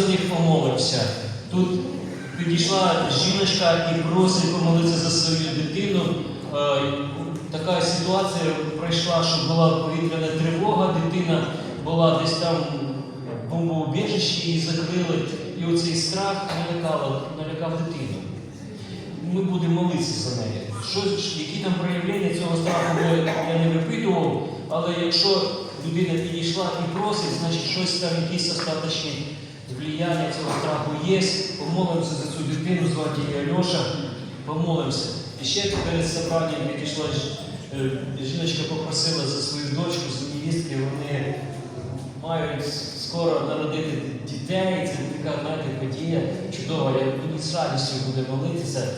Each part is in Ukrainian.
за них помолимося. Тут підійшла жіночка і просить помолитися за свою дитину. Е, Така ситуація пройшла, що була повітряна тривога, дитина була десь там в бомбоубіжищі, її закрили, і оцей страх налякав, налякав дитину. Ми будемо молитися за неї. Що, які там проявлення цього страху я, не випитував, але якщо людина підійшла і просить, значить щось там, якісь остаточні влияння цього страху є. Помолимося за цю дитину, звати її Альоша, помолимося. І ще перед собранням підійшла е, жіночка, попросила за свою дочку, за невістки, вони мають скоро народити дітей. Це така знаєте, подія чудова. Я мені з радістю буде молитися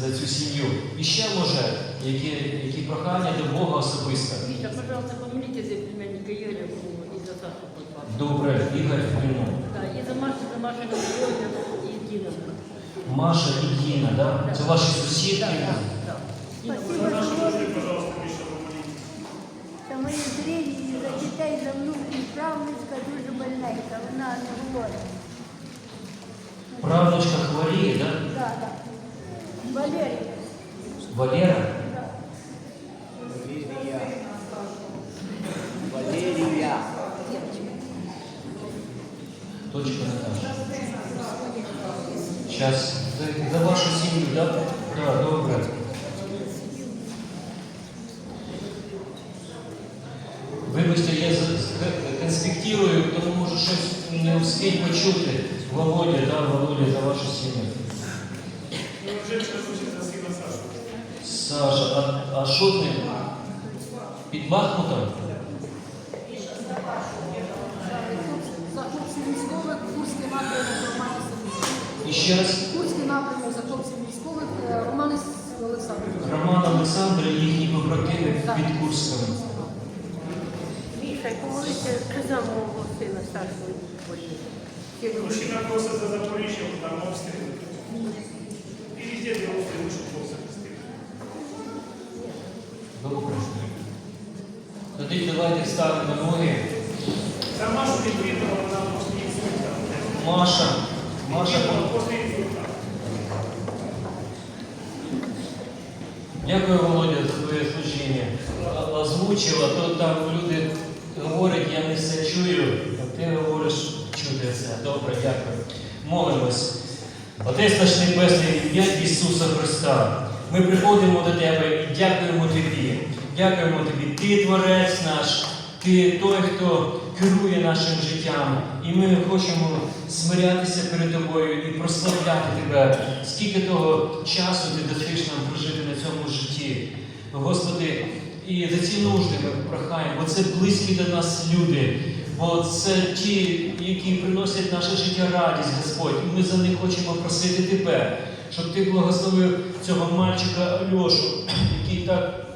за цю сім'ю. І ще може, які, які прохання до Бога особисто. Витя, пожалуйста, помолите за племянника Игоря и за. Добре, Ігор Фрину. Да, и за Машу, за Машину Георгия и Дина. Маша і Діна, да? це ваші сусідки. Да, да, да. За наших друзей, пожалуйста, більше помоліться. Та мої зрілі за дітей, за внуків, правнучка дуже больненька, вона не говорить. Правнучка хворіє, да? Так, так. Валерія. Валера. Зараз. За вашу сім'ю, так? Да? Так, да, добре. Вибачте, я конспектирую, тому може щось не встиг почути. Володя, да, Володя, за вашу сім'ю. Саша, а, а що з? Під Бахмутом? За хлопців військових, Курський напрямок Романис. І ще раз Курський напрямок за хлопців військових е, Романис Олександр. Роман Олександр і їхні побратими під Курском. Миша, помолися за мого сина Сашу Мужчина просить за Запоріжжя, там обстріли. І везде, де обстріли, щоб Бог. Добре. Тоді давайте ставимо ноги. Машу. Маша, Після інсульта. Дякую, Володя, за твоє служіння. Озвучила, то там люди говорять, я не все чую, а ти говориш, чути все. Добре, дякую. Молимось. Отець наш Небесний, ім'я Ісуса Христа. Ми приходимо до Тебе і дякуємо Тобі. Дякуємо Тобі. Ти творець наш, Ти той, хто керує нашим життям. І ми хочемо смирятися перед Тобою і прославляти Тебе. Скільки того часу ти даєш нам прожити на цьому житті. Господи, і за ці нужди ми прохаємо, бо це близькі до нас люди, бо це ті, які приносять наше життя радість, Господь. І ми за них хочемо просити Тебе, щоб Ти благословив цього мальчика Альошу, який так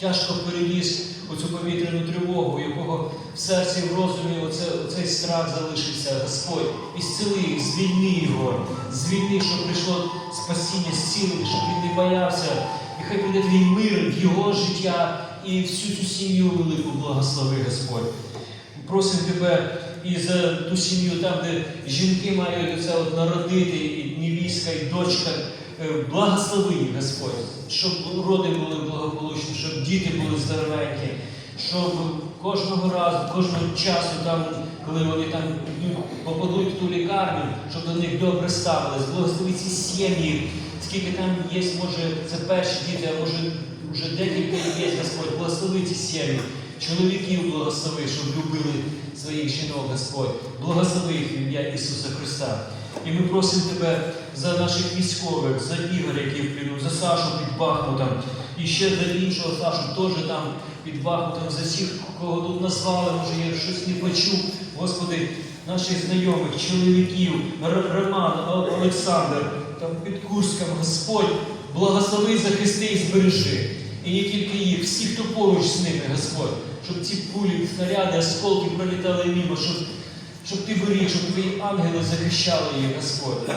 тяжко переніс оцю повітряну тривогу, якого в серці, в розумі оце, оцей страх залишився, Господь. І зціли звільни його, звільни, щоб прийшло спасіння, зцілення, щоб він не боявся. І хай буде твій мир в його життя і всю цю сім'ю велику благослови, Господь. Просимо тебе і за ту сім'ю, там, де жінки мають це от народити, і невістка, і дочка. Е, Благослови їх, Господь, щоб роди були благополучні, щоб діти були здоровенькі, щоб кожного разу, кожного часу, там, коли вони там ну, попадуть в ту лікарню, щоб до них добре ставились, благослови ці сім'ї, скільки там є, може, це перші діти, а може вже декілька є, Господь, благослови ці сім'ї. Чоловіків благослови, щоб любили своїх жінок, Господь. Благослови їх ім'я Ісуса Христа. І ми просимо Тебе за наших військових, за Ігоря, який в за Сашу під Бахмутом, і ще за іншого Сашу, теж там під Бахмутом, за всіх, кого тут назвали, може я щось не почув. Господи, наших знайомих, чоловіків, Роман, Олександр, там під Курском, Господь, благослови, захисти і збережи. І не тільки їх, всі, хто поруч з ними, Господь, щоб ці пулі, снаряди, осколки пролітали мимо, щоб, щоб ти беріг, щоб твої ангели захищали їх, Господь.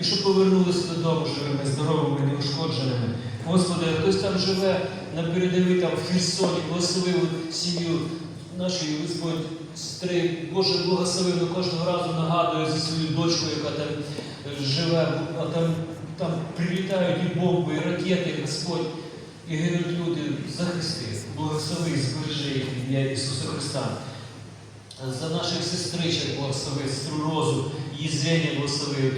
І щоб повернулися додому живими, здоровими, неушкодженими. Господи, хтось там живе на передовій, там в Херсоні, благословив сім'ю нашої, Господь, сестри, Боже, благослови, ну, кожного разу нагадую за свою дочку, яка там е, живе, а там, там прилітають і бомби, і ракети, Господь, і гинуть люди, захисти, благослови, збережи їх ім'я Ісуса Христа. За наших сестричок благослови, сестру Розу, її зрення благослови,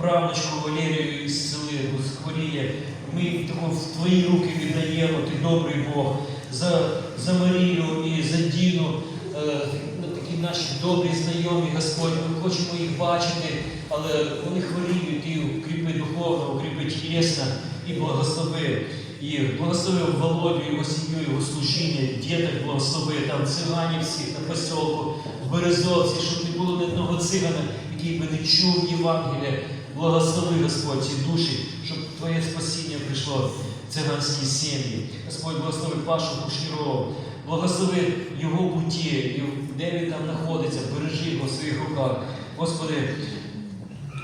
правнучку Валерію із сели хворіє. Ми тако в твої руки віддаємо, ти добрий Бог, за, за Марію і за Діну, е, ну, такі наші добрі знайомі, Господь, ми хочемо їх бачити, але вони хворіють, і укріпи духовно, укріпи тілесно і благослови їх. Благослови Володю, його сім'ю, його служіння, діток благослови, там циганів всіх на посілку, в Березовці, щоб не було ні одного цигана, який би не чув Євангелія. Благослови, Господь, ці душі, щоб Твоє спасіння прийшло в циганські сім'ї. Господь, благослови Пашу Кушнірову, благослови його путі, де він там знаходиться, бережи його в своїх руках. Господи,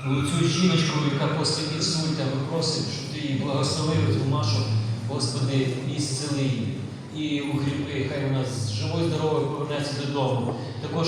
цю жіночку, яка після інсульта, ми просимо, щоб ти її благословив, цю Машу, Господи, і зцели її. І укріпи, хай вона живою здоровою повернеться додому. Також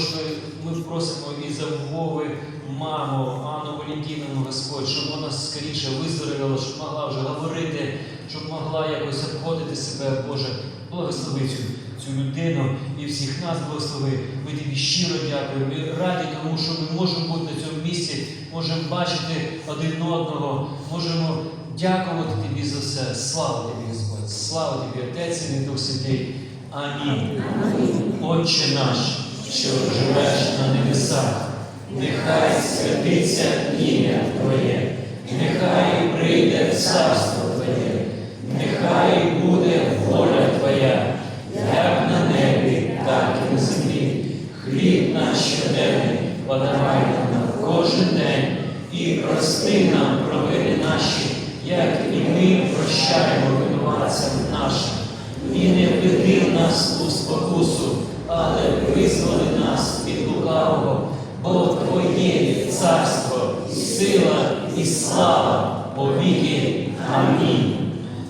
ми, просимо і за Вови, маму, Анну Валентиновну, Господь, щоб вона скоріше виздоровіла, щоб могла вже говорити, щоб могла якось обходити себе, Боже, благослови цю, цю людину і всіх нас благослови. Ми тобі щиро дякуємо. Ми раді тому, що ми можемо бути на цьому місці, можемо бачити один одного, можемо дякувати тобі за все. Слава тобі, Господь, слава тобі, Отець і Дух Святий. Амінь. Отче наш, що живеш на небесах, нехай святиться ім'я Твоє, нехай прийде царство Твоє, нехай буде воля Твоя, як на небі, так і на землі. Хліб наш щоденний подавай нам кожен день і прости нам провини наші, як і ми прощаємо винуватцям нашим. Але визволи нас від лукавого, бо Твоє царство, і сила і слава повіки. Амінь.